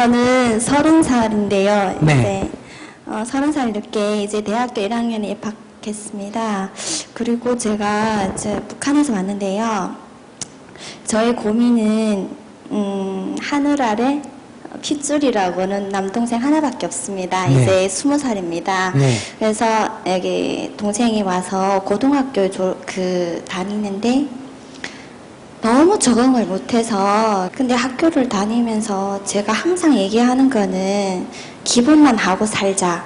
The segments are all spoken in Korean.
아, 저는 서른 살인데요. 네. 이제 어, 서른 살 늦게 이제 대학교 1학년에 입학했습니다. 그리고 제가 이제 북한에서 왔는데요. 저의 고민은 음, 하늘 아래 핏줄이라고는 남동생 하나밖에 없습니다. 네. 이제 스무 살입니다. 네. 그래서 여기 동생이 와서 고등학교 조, 그 다니는데 너무 적응을 못해서 근데 학교를 다니면서 제가 항상 얘기하는 거는 기본만 하고 살자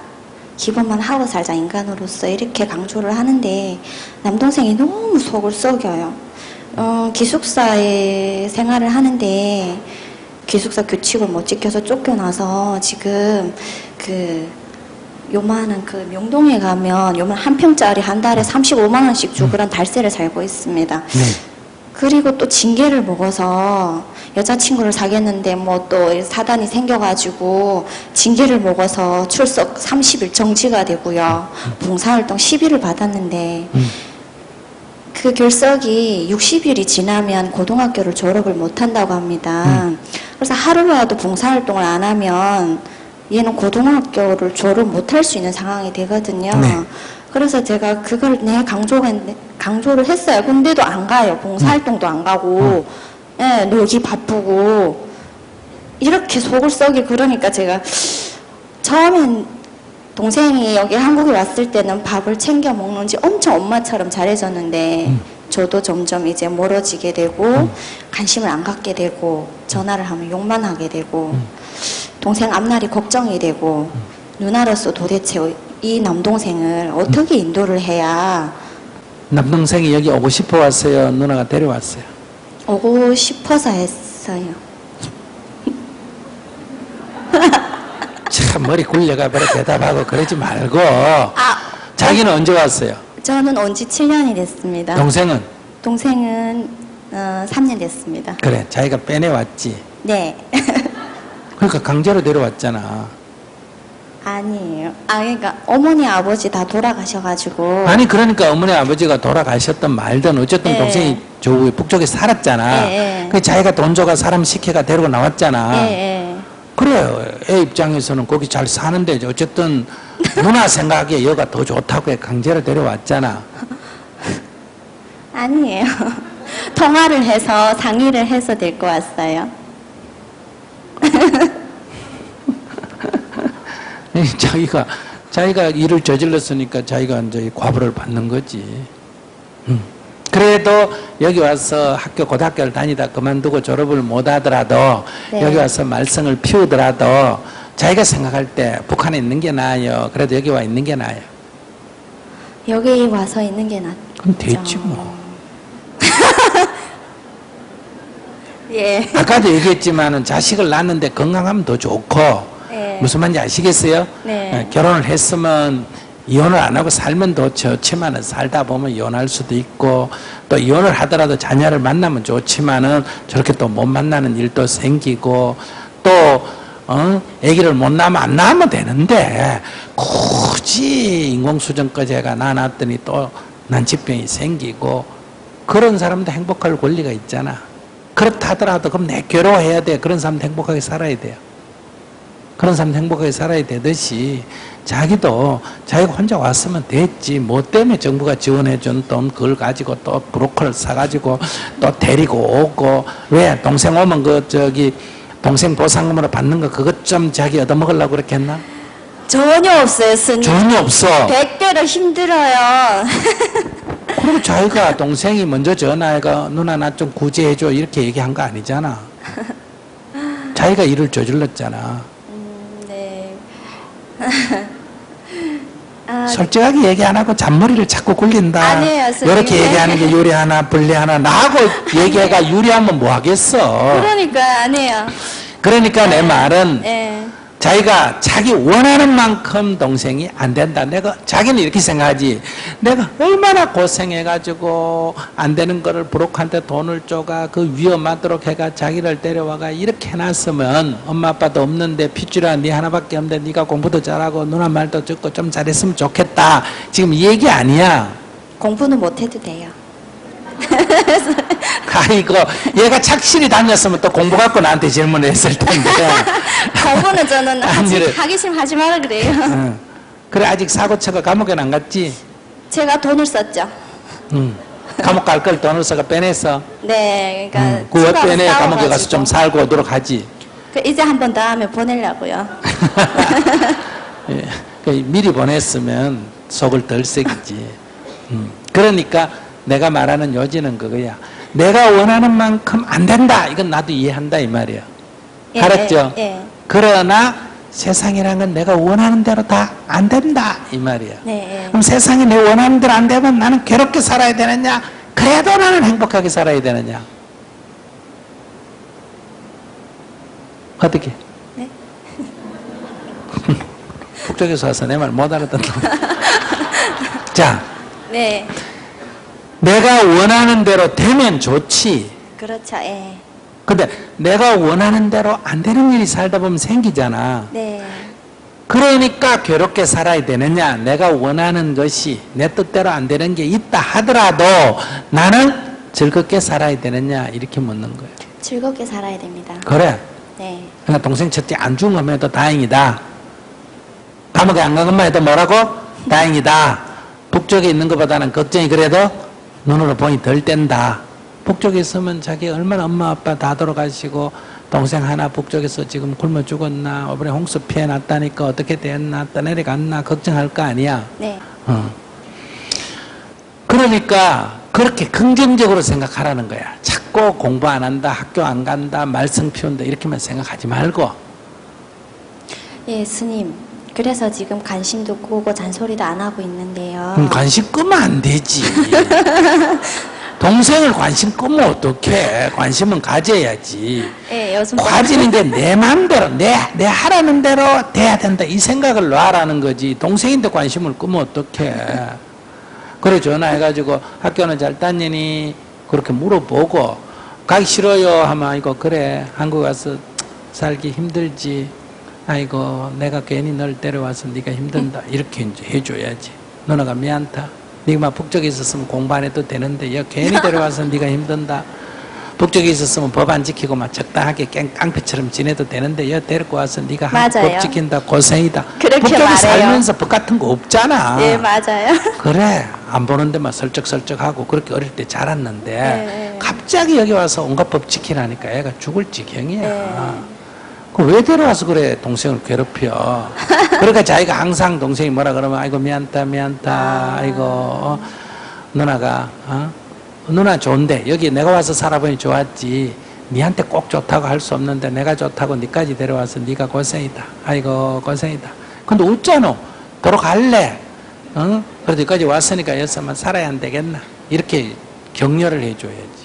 기본만 하고 살자 인간으로서 이렇게 강조를 하는데 남동생이 너무 속을 썩여요 어, 기숙사에 생활을 하는데 기숙사 규칙을 못 지켜서 쫓겨나서 지금 그 요만한 그 명동에 가면 요만 한 평짜리 한 달에 35만 원씩 주고 그런 달세를 살고 있습니다. 네. 그리고 또 징계를 먹어서 여자친구를 사귀었는데 뭐 또 사단이 생겨가지고 징계를 먹어서 출석 30일 정지가 되고요. 봉사활동 10일을 받았는데 음. 그 결석이 60일이 지나면 고등학교를 졸업을 못한다고 합니다. 그래서 하루라도 봉사활동을 안 하면 얘는 고등학교를 졸업 못할 수 있는 상황이 되거든요. 네. 그래서 제가 그걸 내 강조가 했는데- 강조를 했어요. 근데도 안 가요. 봉사활동도 안 가고, 예, 놀기 바쁘고. 이렇게 속을 썩이 그러니까 제가 처음엔 동생이 여기 한국에 왔을 때는 밥을 챙겨 먹는지 엄청 엄마처럼 잘해줬는데 저도 점점 이제 멀어지게 되고 관심을 안 갖게 되고 전화를 하면 욕만 하게 되고 동생 앞날이 걱정이 되고 누나로서 도대체 이 남동생을 어떻게 인도를 해야 남동생이 여기 오고 싶어 왔어요. 누나가 데려왔어요. 오고 싶어서 했어요. 참 머리 굴려가 버려 대답하고 그러지 말고 아, 자기는 언제 왔어요? 저는 온 지 7년이 됐습니다. 동생은 동생은 어, 3년 됐습니다. 그래 자기가 빼내왔지. 네. 그러니까 강제로 데려왔잖아. 아니에요. 아, 그러니까 어머니 아버지 다 돌아가셔가지고. 아니 그러니까 어머니 아버지가 돌아가셨던 말든 어쨌든 네. 동생이 저 북쪽에 살았잖아. 네, 네. 그 자기가 돈 줘가 사람 시켜가 데리고 나왔잖아. 예, 예. 그래요. 애 입장에서는 거기 잘 사는데 어쨌든 누나 생각에 여가 더 좋다고 해 강제로 데려왔잖아. 아니에요. 통화를 해서 상의를 해서 데리고 왔어요. 자기가 자기가 일을 저질렀으니까 자기가 이제 과부를 받는 거지. 음. 그래도 여기 와서 학교 고등학교를 다니다 그만두고 졸업을 못 하더라도 네. 여기 와서 말썽을 피우더라도 자기가 생각할 때 북한에 있는 게 나아요. 그래도 여기 와 있는 게 나아요. 여기 와서 있는 게 낫죠. 그럼 됐지 뭐. 예. 아까도 얘기했지만은 자식을 낳는데 건강하면 더 좋고 네. 무슨 말인지 아시겠어요? 네. 예, 결혼을 했으면 이혼을 안 하고 살면 더 좋지만은 살다 보면 이혼할 수도 있고 또 이혼을 하더라도 자녀를 만나면 좋지만은 저렇게 또 못 만나는 일도 생기고 또 어? 아기를 못 낳으면 안 낳으면 되는데 굳이 인공수정까지 해가 낳았더니 또 난치병이 생기고 그런 사람도 행복할 권리가 있잖아. 그렇다 하더라도 그럼 내 괴로워해야 돼. 그런 사람도 행복하게 살아야 돼요. 그런 사람도 행복하게 살아야 되듯이 자기도 자기가 혼자 왔으면 됐지. 뭐 때문에 정부가 지원해 준 돈 그걸 가지고 또 브로커를 사가지고 또 데리고 오고 왜 동생 오면 그 저기 동생 보상금으로 받는 거 그것 좀 자기 얻어먹으려고 그렇게 했나? 전혀 없어요, 스님. 전혀 없어. 백배로 힘들어요. 그리고 자기가 동생이 먼저 전화해가 누나 나 좀 구제해줘 이렇게 얘기한 거 아니잖아. 자기가 일을 저질렀잖아. 음, 네. 아, 솔직하게 얘기 안 하고 잔머리를 자꾸 굴린다. 아니에요, 선생님. 이렇게 얘기하는 게 유리 하나, 분리 하나. 나하고 얘기해가 유리하면 뭐 하겠어. 그러니까 아니에요. 그러니까 내 말은 예. 자기가 자기 원하는 만큼 동생이 안 된다. 내가 자기는 이렇게 생각하지. 내가 얼마나 고생해가지고 안 되는 거를 브로커한테 돈을 줘가 그 위험하도록 해가 자기를 데려와가 이렇게 해놨으면 엄마 아빠도 없는데 핏줄아 네 하나밖에 없는데 네가 공부도 잘하고 누나 말도 듣고 좀 잘했으면 좋겠다. 지금 이 얘기 아니야. 공부는 못해도 돼요. 아이고, 얘가 착실히 다녔으면 또 공부 갖고 나한테 질문했을 텐데. 공부는 저는 아니래. 하기 싫으면 하지 말라 그래요. 응. 그래, 아직 사고 쳐가 감옥에 안 갔지? 제가 돈을 썼죠. 응. 감옥 갈 걸 돈을 써가 빼냈어. 네, 그러니까 응. 그왜 빼내? 감옥에 가서. 좀 살고 오도록 하지. 그 이제 한번더 하면 보내려고요. 예. 그 미리 보냈으면 속을 덜 새기지. 음. 그러니까 내가 말하는 요지는 그거야. 내가 원하는 만큼 안 된다. 이건 나도 이해한다 이 말이야. 예, 알았죠? 예, 예. 그러나 세상이란 건 내가 원하는 대로 다 안 된다 이 말이야. 네, 예. 그럼 세상이 내 원하는 대로 안 되면 나는 괴롭게 살아야 되느냐? 그래도 나는 행복하게 살아야 되느냐? 어떻게? 네. 북쪽에서 와서 내 말 못 알아듣는 자, 네, 내가 원하는 대로 되면 좋지. 그렇죠. 예. 근데 내가 원하는 대로 안 되는 일이 살다 보면 생기잖아. 네, 그러니까 괴롭게 살아야 되느냐? 내가 원하는 것이 내 뜻대로 안 되는 게 있다 하더라도 나는 즐겁게 살아야 되느냐? 이렇게 묻는 거예요. 즐겁게 살아야 됩니다. 그래. 네, 그러니까 동생 첫째 안 죽은 것만 해도 다행이다. 감옥에 안 간 것만 해도 뭐라고? 다행이다. 북쪽에 있는 것보다는 걱정이 그래도 눈으로 보니 덜 뗀다. 북쪽에 있으면 자기 얼마나 엄마 아빠 다 돌아가시고 동생 하나 북쪽에서 지금 굶어 죽었나 이번에 홍수 피해 났다니까 어떻게 됐나 떠내려갔나 걱정할 거 아니야. 네, 어. 그러니까 그렇게 긍정적으로 생각하라는 거야. 자꾸 공부 안 한다, 학교 안 간다, 말썽 피운다 이렇게만 생각하지 말고 예, 스님. 그래서 지금 관심도 끄고 잔소리도 안 하고 있는데요. 음, 관심 끄면 안 되지. 동생을 관심 끄면 어떡해. 관심은 가져야지. 예, 요즘 가지는 게 내 마음대로, 내, 내 하라는 대로 돼야 된다. 이 생각을 놔라는 거지. 동생인데 관심을 끄면 어떡해. 그래, 전화해가지고 학교는 잘 다니니? 그렇게 물어보고, 가기 싫어요. 하면, 아이고, 그래. 한국 와서 살기 힘들지. 아이고, 내가 괜히 널 데려와서 네가 힘든다. 이렇게 이제 해줘야지. 누나가 미안다. 네가 막 북쪽에 있었으면 공부 안 해도 되는데, 야, 괜히 데려와서 네가 힘든다. 북쪽에 있었으면 법 안 지키고 막 적당하게 깽, 깡패처럼 지내도 되는데 여 데리고 와서 네가. 법 지킨다 고생이다. 그렇게 북쪽에 말해요. 살면서 법 같은 거 없잖아. 예, 맞아요. 그래 안 보는데 막 설쩍설쩍하고 그렇게 어릴 때 자랐는데 네. 갑자기 여기 와서 온갖 법 지키라니까 애가 죽을 지경이야. 네. 그왜 데려와서 그래 동생을 괴롭혀? 그러니까 자기가 항상 동생이 뭐라 그러면 아이고 미안다 미안다 아이고 어? 누나가 어? 누나 좋은데 여기 내가 와서 살아보니 좋았지. 니한테 꼭 좋다고 할 수 없는데 내가 좋다고 니까지 데려와서 니가 고생이다. 아이고 고생이다. 근데 웃잖아. 돌아갈래. 어? 그래도 여기까지 왔으니까 여기서만 살아야 안 되겠나. 이렇게 격려를 해줘야지.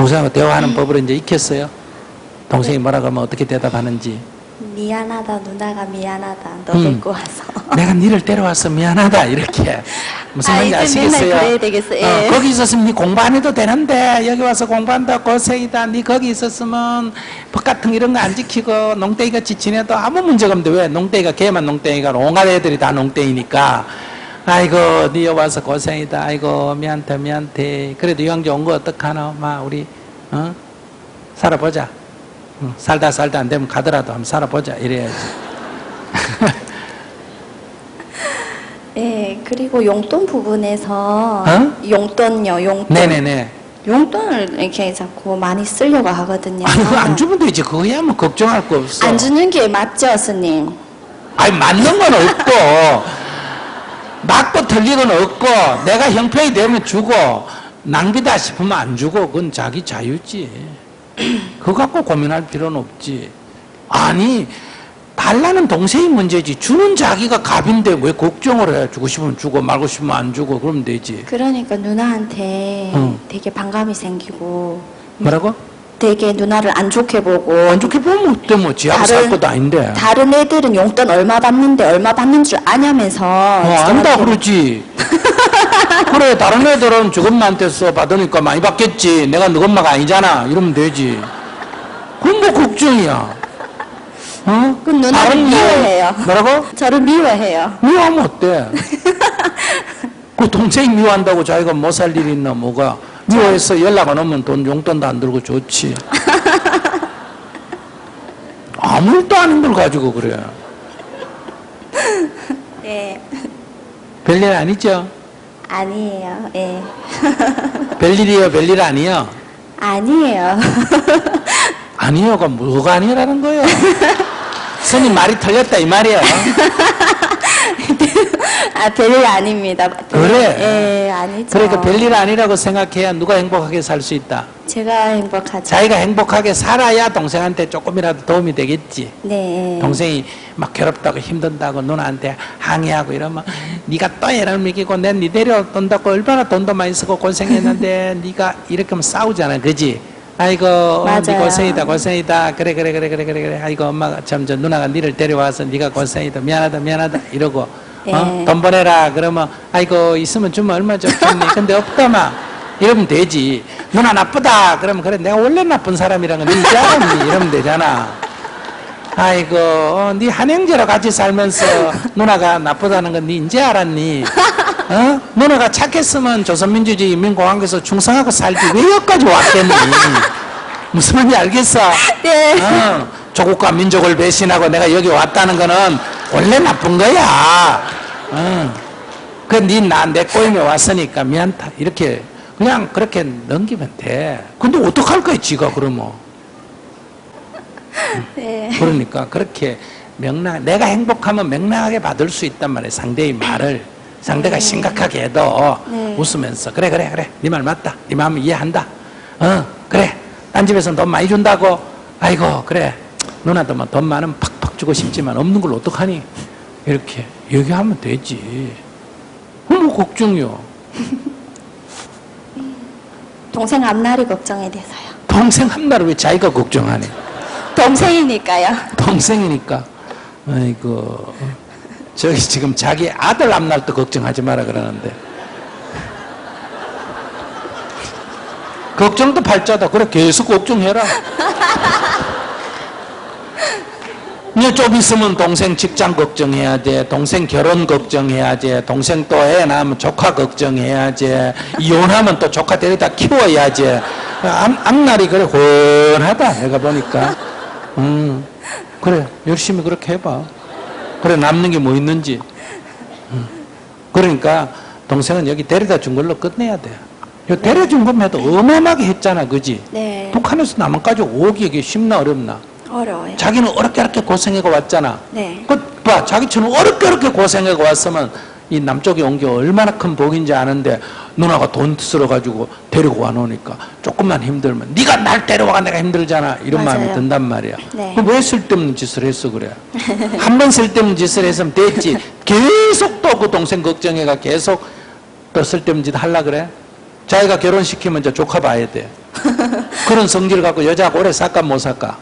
동생하고 대화하는 법을 이제 익혔어요. 동생이 뭐라 그러면 어떻게 대답하는지. 미안하다, 누나가 미안하다. 너 음. 데리고 와서. 내가 니를 데려와서 미안하다 이렇게 무슨 아, 말인지 맨날 아시겠어요? 그래야 되겠어, 예. 어, 거기 있었으면 니 공부 안 해도 되는데 여기 와서 공부한다 고생이다 니 거기 있었으면 법 같은 거 이런 거 안 지키고 농땡이 같이 지내도 아무 문제가 없는데 왜 농땡이가 걔만 농땡이가 온갖 애들이 다 농땡이니까 아이고 니 여기 와서 고생이다 아이고 미안해 미안해 그래도 이왕저 온거 어떡하노 마 우리 어? 살아보자 어, 살다 살다 안 되면 가더라도 한번 살아보자 이래야지 예, 그리고 용돈 부분에서 어? 용돈요, 용돈. 네네네 용돈을 이렇게 자꾸 많이 쓰려고 하거든요. 아니 그거 안 주면 되지 그거야 뭐 걱정할 거 없어 안 주는 게 맞죠, 스님? 아니 맞는 건 없고 맞고 틀린 건 없고 내가 형편이 되면 주고 낭비다 싶으면 안 주고 그건 자기 자유지. 그거 갖고 고민할 필요는 없지. 아니 달라는 동생이 문제지. 주는 자기가 갑인데 왜 걱정을 해? 주고 싶으면 주고 말고 싶으면 안 주고 그러면 되지. 그러니까 누나한테 응. 되게 반감이 생기고. 뭐라고? 되게 누나를 안 좋게 보고 안 좋게 보면 어때 뭐 지하고 살 것도 아닌데 다른 애들은 용돈 얼마 받는데 얼마 받는 줄 아냐면서 어, 안다 그러지. 그래, 다른 애들은 저것만한테서 받으니까 많이 받겠지. 내가 너 엄마가 아니잖아. 이러면 되지. 그건 뭐 걱정이야. 어? 그럼 누나를 뭐- 미워해요. 뭐라고? 저를 미워해요. 미워하면 어때? 그 동생이 미워한다고 자기가 못 살 일이 있나 뭐가 미워해서 연락 안 오면 돈 용돈도 안 들고 좋지 아무 일도 아닌 걸 가지고 그래 네. 별일 아니죠? 아니에요. 예. 별일이요 별일 아니요? 아니에요. 아니요가 뭐가 아니라는 거예요 스님 말이 틀렸다 이 말이야 아, 별일 아닙니다. 그래? 예, 아니죠. 그러니까 별일 아니라고 생각해야 누가 행복하게 살 수 있다 제가 행복하죠. 자기가 행복하게 살아야 동생한테 조금이라도 도움이 되겠지 네. 동생이 막 괴롭다고 힘든다고 누나한테 항의하고 이러면 네가 또 애를 먹이고 낸니 데려온다고 얼마나 돈도 많이 쓰고 고생했는데 네가 이렇게 하면 싸우잖아 그지 아이고 어, 네 맞아요. 고생이다 고생이다. 그래 그래 그래 그래 그래 그래. 아이고 엄마가 참저 누나가 니를 데려와서 네가 고생이다. 미안하다 미안하다. 이러고 어? 예. 돈 보내라. 그러면 아이고 있으면 주면 얼마 좋겠니? 근데 없다마. 이러면 되지. 누나 나쁘다. 그러면 그래 내가 원래 나쁜 사람이라는 거 이제 알았니. 이러면 되잖아. 아이고, 어, 네 한행제로 같이 살면서 누나가 나쁘다는 건 네 이제 알았니? 어? 누나가 착했으면 조선민주주의 인민공화국에서 충성하고 살지 왜 여기까지 왔겠니? 무슨 말인지 알겠어? 네. 어, 조국과 민족을 배신하고 내가 여기 왔다는 거는 원래 나쁜 거야. 어. 그니나내 꼬임에 왔으니까 미안다. 이렇게 그냥 그렇게 넘기면 돼. 근데 어떡할 거야, 지가 그러면. 네. 그러니까 그렇게 명랑 내가 행복하면 명랑하게 받을 수 있단 말이에요 상대의 말을 상대가 심각하게 해도 네. 웃으면서 그래 그래 그래. 네 말 맞다. 네 마음 이해한다. 어 그래. 딴 집에서는 돈 많이 준다고 아이고 그래. 누나도 뭐 돈 많으면 팍팍 주고 싶지만 없는 걸 어떡하니? 이렇게 얘기하면 되지. 뭐 걱정이요. 동생 앞날이 걱정이 돼서요. 동생 한 날을 왜 자기가 걱정하니? 동생이니까요. 동생이니까. 아이고 저기 지금 자기 아들 앞날도 걱정하지 마라 그러는데. 걱정도 팔자다. 그래 계속 걱정해라. 이제 좀 있으면 동생 직장 걱정해야 돼 동생 결혼 걱정해야 돼 동생 또 애 낳으면 조카 걱정해야 지 이혼하면 또 조카 데려다 키워야 지. 앞, 앞날이 그래 훤하다. 내가 보니까. 음, 그래 열심히 그렇게 해봐 그래 남는 게 뭐 있는지 음. 그러니까 동생은 여기 데려다 준 걸로 끝내야 돼 요 데려준 것만 해도 어마어마하게 했잖아 그지 네. 북한에서 남한까지 오기 이게 쉽나 어렵나 어려워요. 자기는 어렵게 어렵게 고생하고 왔잖아 네. 그 봐, 자기처럼 어렵게 어렵게 고생하고 왔으면 이 남쪽에 온 게 얼마나 큰 복인지 아는데 누나가 돈 쓸어가지고 데리고 와 놓으니까 조금만 힘들면 네가 날 데려와가 내가 힘들잖아 이런 맞아요. 마음이 든단 말이야. 네. 그럼 왜 쓸데없는 짓을 했어 그래? 한 번 쓸데없는 짓을 했으면 됐지. 계속 또 그 동생 걱정해가 계속 또 쓸데없는 짓 할라 그래? 자기가 결혼시키면 이제 조카 봐야 돼. 그런 성질 갖고 여자하고 오래 살까 못 살까?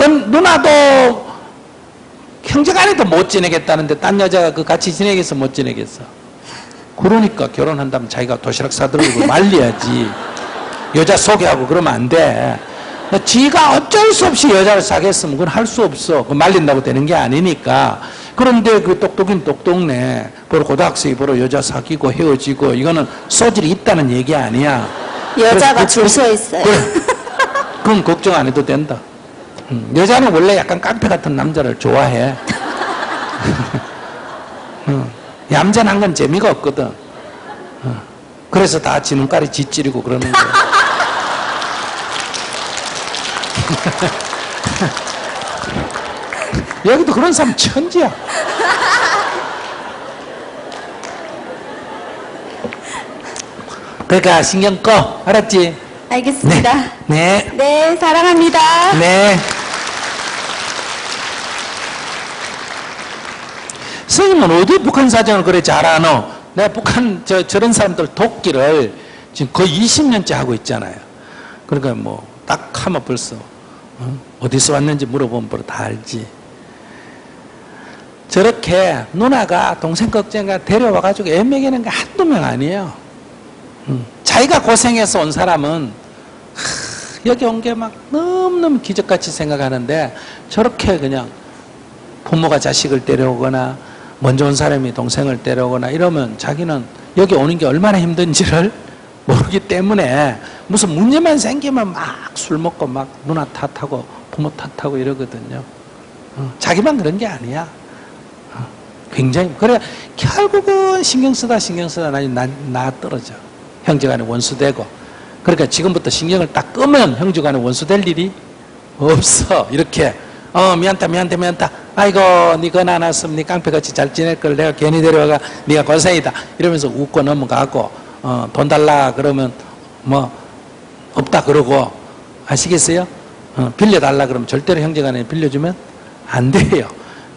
은 누나도 형제간에도 못 지내겠다는데 딴 여자가 그 같이 지내겠어 못 지내겠어? 그러니까 결혼한다면 자기가 도시락 사들고 말려야지. 여자 소개하고 그러면 안돼. 지가 어쩔 수 없이 여자를 사겠으면 그건 할 수 없어. 그 말린다고 되는 게 아니니까. 그런데 그 똑똑인 똑똑네. 바로 고등학생이 바로 여자 사귀고 헤어지고 이거는 소질이 있다는 얘기 아니야. 여자가 그래서 줄서 있어요. 그래. 그건 걱정 안 해도 된다. 음, 여자는 원래 약간 깡패 같은 남자를 좋아해. 어, 얌전한 건 재미가 없거든. 어, 그래서 다 지 눈깔이 짓찌르고 그러는 거야. 여기도 그런 사람 천지야. 그러니까 신경 꺼. 알았지? 알겠습니다. 네. 네, 사랑합니다. 네. 선생님은 어디 북한 사정을 그래 잘 아노? 내가 북한 저, 저런 사람들 돕기를 지금 거의 20년째 하고 있잖아요. 그러니까 뭐 딱 하면 벌써 어? 어디서 왔는지 물어보면 바로 다 알지. 저렇게 누나가 동생 걱정가 데려와가지고 애매기는 게 한두 명 아니에요. 음. 자기가 고생해서 온 사람은 하, 여기 온 게 막 너무너무 기적같이 생각하는데 저렇게 그냥 부모가 자식을 때려오거나 먼저 온 사람이 동생을 때려오거나 이러면 자기는 여기 오는 게 얼마나 힘든지를 모르기 때문에 무슨 문제만 생기면 막 술 먹고 막 누나 탓하고 부모 탓하고 이러거든요. 어, 자기만 그런 게 아니야. 어, 굉장히 그래 결국은 신경 쓰다 신경 쓰다 나, 나, 나 떨어져. 형제간에 원수되고. 그러니까 지금부터 신경을 딱 끄면 형제간에 원수될 일이 없어. 이렇게. 어 미안다 미안다 미안다 아이고 니가 안 왔으면 니 깡패같이 잘 지낼 걸 내가 괜히 데려와가 니가 고생이다. 이러면서 웃고 넘어가고 어, 돈 달라 그러면 뭐 없다 그러고 아시겠어요? 어, 빌려달라 그러면 절대로 형제간에 빌려주면 안 돼요.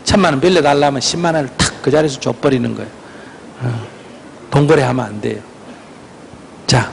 천만 원 빌려달라 하면 10만 원을 탁 그 자리에서 줘버리는 거예요. 어, 돈 거래하면 안 돼요. 자